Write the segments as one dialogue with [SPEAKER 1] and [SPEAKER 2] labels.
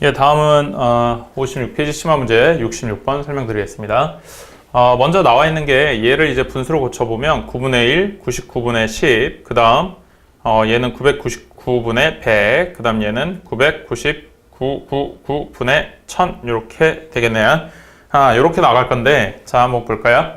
[SPEAKER 1] 예, 다음은 어, 56페이지 심화 문제 66번 설명드리겠습니다. 어, 먼저 나와 있는 게 얘를 이제 분수로 고쳐보면 9분의 1, 99분의 10, 그 다음 어, 얘는 999분의 100, 그 다음 얘는 999.9분의 1000 이렇게 되겠네요. 아, 이렇게 나갈 건데 자 한번 볼까요?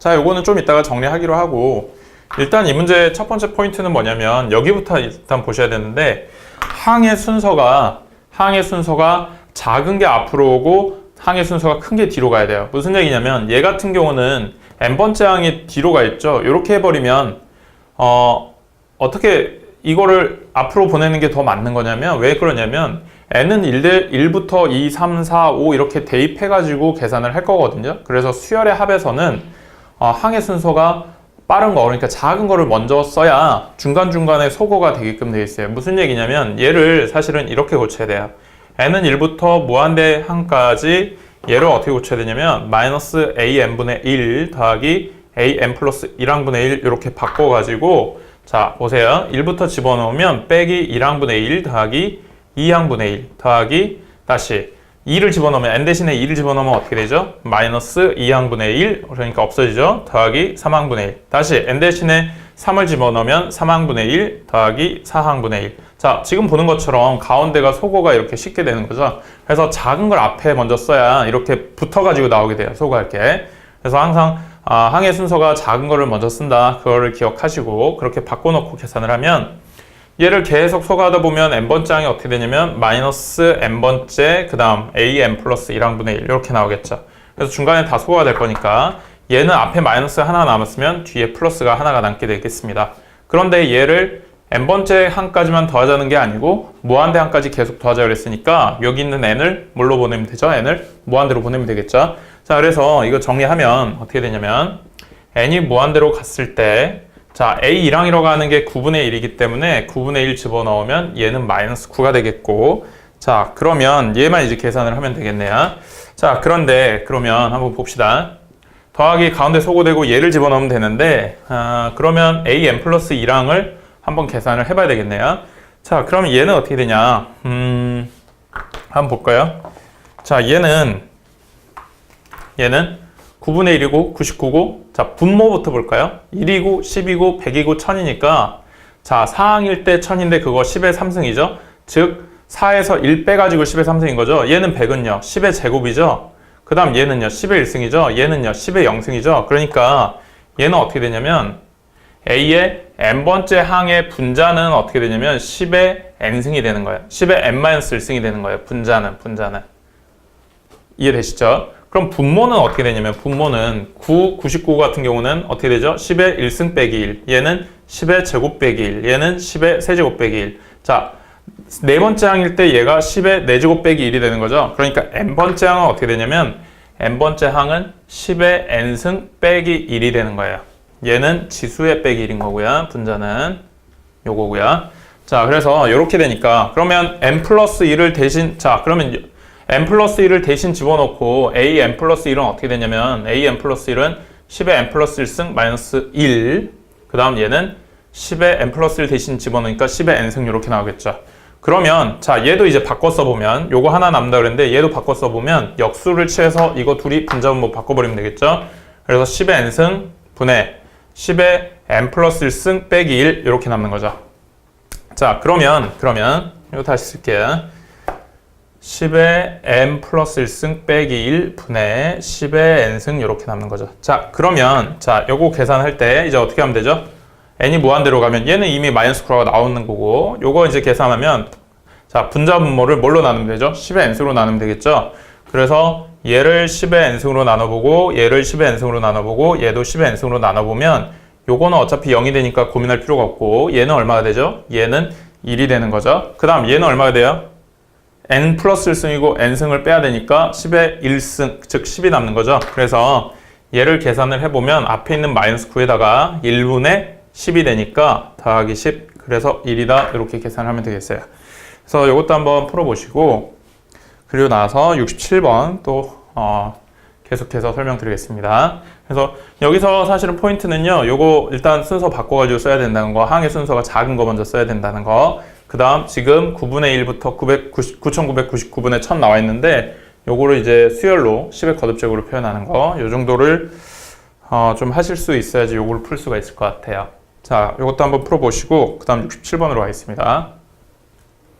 [SPEAKER 1] 자, 요거는 좀 이따가 정리하기로 하고 일단 이 문제 첫 번째 포인트는 뭐냐면 여기부터 일단 보셔야 되는데 항의 순서가 항의 순서가 작은 게 앞으로 오고 항의 순서가 큰 게 뒤로 가야 돼요. 무슨 얘기냐면 얘 같은 경우는 n번째 항이 뒤로 가 있죠. 이렇게 해버리면 어 어떻게 이거를 앞으로 보내는 게 더 맞는 거냐면 왜 그러냐면 n은 1대 1부터 2, 3, 4, 5 이렇게 대입해가지고 계산을 할 거거든요. 그래서 수열의 합에서는 어, 항의 순서가 빠른 거, 그러니까 작은 거를 먼저 써야 중간중간에 소거가 되게끔 되어 있어요. 무슨 얘기냐면 얘를 사실은 이렇게 고쳐야 돼요. n은 1부터 무한대 항까지 얘를 어떻게 고쳐야 되냐면 마이너스 an분의 1 더하기 an 플러스 1항분의 1 이렇게 바꿔가지고 자 보세요. 1부터 집어넣으면 빼기 1항분의 1 더하기 2항분의 1 더하기 다시 2를 집어넣으면 n 대신에 2를 집어넣으면 어떻게 되죠? 마이너스 2항분의 1 그러니까 없어지죠. 더하기 3항분의 1 다시 n 대신에 3을 집어넣으면 3항분의 1 더하기 4항분의 1 자, 지금 보는 것처럼 가운데가 소거가 이렇게 쉽게 되는 거죠. 그래서 작은 걸 앞에 먼저 써야 이렇게 붙어가지고 나오게 돼요. 소거할 게. 그래서 항상 아, 항의 순서가 작은 거를 먼저 쓴다. 그거를 기억하시고 그렇게 바꿔놓고 계산을 하면 얘를 계속 소거하다 보면 n번째 항이 어떻게 되냐면 마이너스 n번째 그 다음 an 플러스 1항분의 1 이렇게 나오겠죠. 그래서 중간에 다 소거가 될 거니까 얘는 앞에 마이너스 하나 남았으면 뒤에 플러스가 하나가 남게 되겠습니다. 그런데 얘를 n번째 항까지만 더하자는 게 아니고 무한대 항까지 계속 더하자 그랬으니까 여기 있는 n을 뭘로 보내면 되죠? n을 무한대로 보내면 되겠죠? 자 그래서 이거 정리하면 어떻게 되냐면 n이 무한대로 갔을 때 자, A 1항이라고 하는 게 9분의 1이기 때문에 9분의 1 집어넣으면 얘는 마이너스 9가 되겠고 자, 그러면 얘만 이제 계산을 하면 되겠네요. 자, 그런데 그러면 한번 봅시다. 더하기 가운데 소거되고 얘를 집어넣으면 되는데 아, 그러면 AN 플러스 1항을 한번 계산을 해봐야 되겠네요. 자, 그러면 얘는 어떻게 되냐? 음, 한번 볼까요? 자, 얘는 얘는 9분의 1이고 99고 자 분모부터 볼까요? 1이고 10이고 100이고 1000이니까 자 4항일 때 1000인데 그거 10의 3승이죠? 즉 4에서 1 빼가지고 10의 3승인 거죠? 얘는 100은요. 10의 제곱이죠? 그 다음 얘는요. 10의 1승이죠? 얘는요. 10의 0승이죠? 그러니까 얘는 어떻게 되냐면 A의 n번째 항의 분자는 어떻게 되냐면 10의 n승이 되는 거예요. 10의 n-1승이 되는 거예요. 분자는 분자는. 이해되시죠? 그럼 분모는 어떻게 되냐면 분모는 9, 99 같은 경우는 어떻게 되죠? 10의 1승 빼기 1. 얘는 10의 제곱 빼기 1. 얘는 10의 세제곱 빼기 1. 자, 네 번째 항일 때 얘가 10의 4제곱 빼기 1이 되는 거죠. 그러니까 n번째 항은 어떻게 되냐면 n번째 항은 10의 n승 빼기 1이 되는 거예요. 얘는 지수의 빼기 1인 거고요. 분자는 요거고요. 자, 그래서 이렇게 되니까 그러면 n 플러스 1을 대신 자, 그러면 n 플러스 1을 대신 집어넣고 a n 플러스 1은 어떻게 되냐면 a n 플러스 1은 10의 n 플러스 1승 마이너스 1. 그 다음 얘는 10의 n 플러스 1 대신 집어넣으니까 10의 n승 이렇게 나오겠죠. 그러면 자 얘도 이제 바꿔 써보면 요거 하나 남다 그랬는데 얘도 바꿔 써보면 역수를 취해서 이거 둘이 분자분모 바꿔버리면 되겠죠. 그래서 10의 n승 분의 10의 n 플러스 1승 빼기 1 이렇게 남는 거죠. 자 그러면 그러면 이거 다시 쓸게요. 10의 n 플러스 1승 빼기 1 분의 10의 n승 이렇게 남는 거죠. 자 그러면 자 요거 계산할 때 이제 어떻게 하면 되죠? n이 무한대로 가면 얘는 이미 마이너스 9라고 나오는 거고 요거 이제 계산하면 자 분자 분모를 뭘로 나누면 되죠? 10의 n승으로 나누면 되겠죠? 그래서 얘를 10의 n승으로 나눠보고 얘를 10의 n승으로 나눠보고 얘도 10의 n승으로 나눠보면 요거는 어차피 0이 되니까 고민할 필요가 없고 얘는 얼마가 되죠? 얘는 1이 되는 거죠. 그 다음 얘는 얼마가 돼요? N 플러스 1승이고 n승을 빼야 되니까 10의 1승, 즉 10이 남는 거죠. 그래서 얘를 계산을 해보면 앞에 있는 마이너스 9에다가 1분의 10이 되니까 더하기 10, 그래서 1이다 이렇게 계산하면 되겠어요. 그래서 이것도 한번 풀어보시고 그리고 나서 67번 또 어, 계속해서 설명드리겠습니다. 그래서 여기서 사실은 포인트는요. 요거 일단 순서 바꿔가지고 써야 된다는 거, 항의 순서가 작은 거 먼저 써야 된다는 거. 그 다음 지금 9분의 1부터 990, 9999분의 1000 나와 있는데 요거를 이제 수열로 10의 거듭제곱으로 표현하는 거, 요 정도를 어, 좀 하실 수 있어야지 요거를 풀 수가 있을 것 같아요. 자, 요것도 한번 풀어보시고, 그 다음 67번으로 가겠습니다.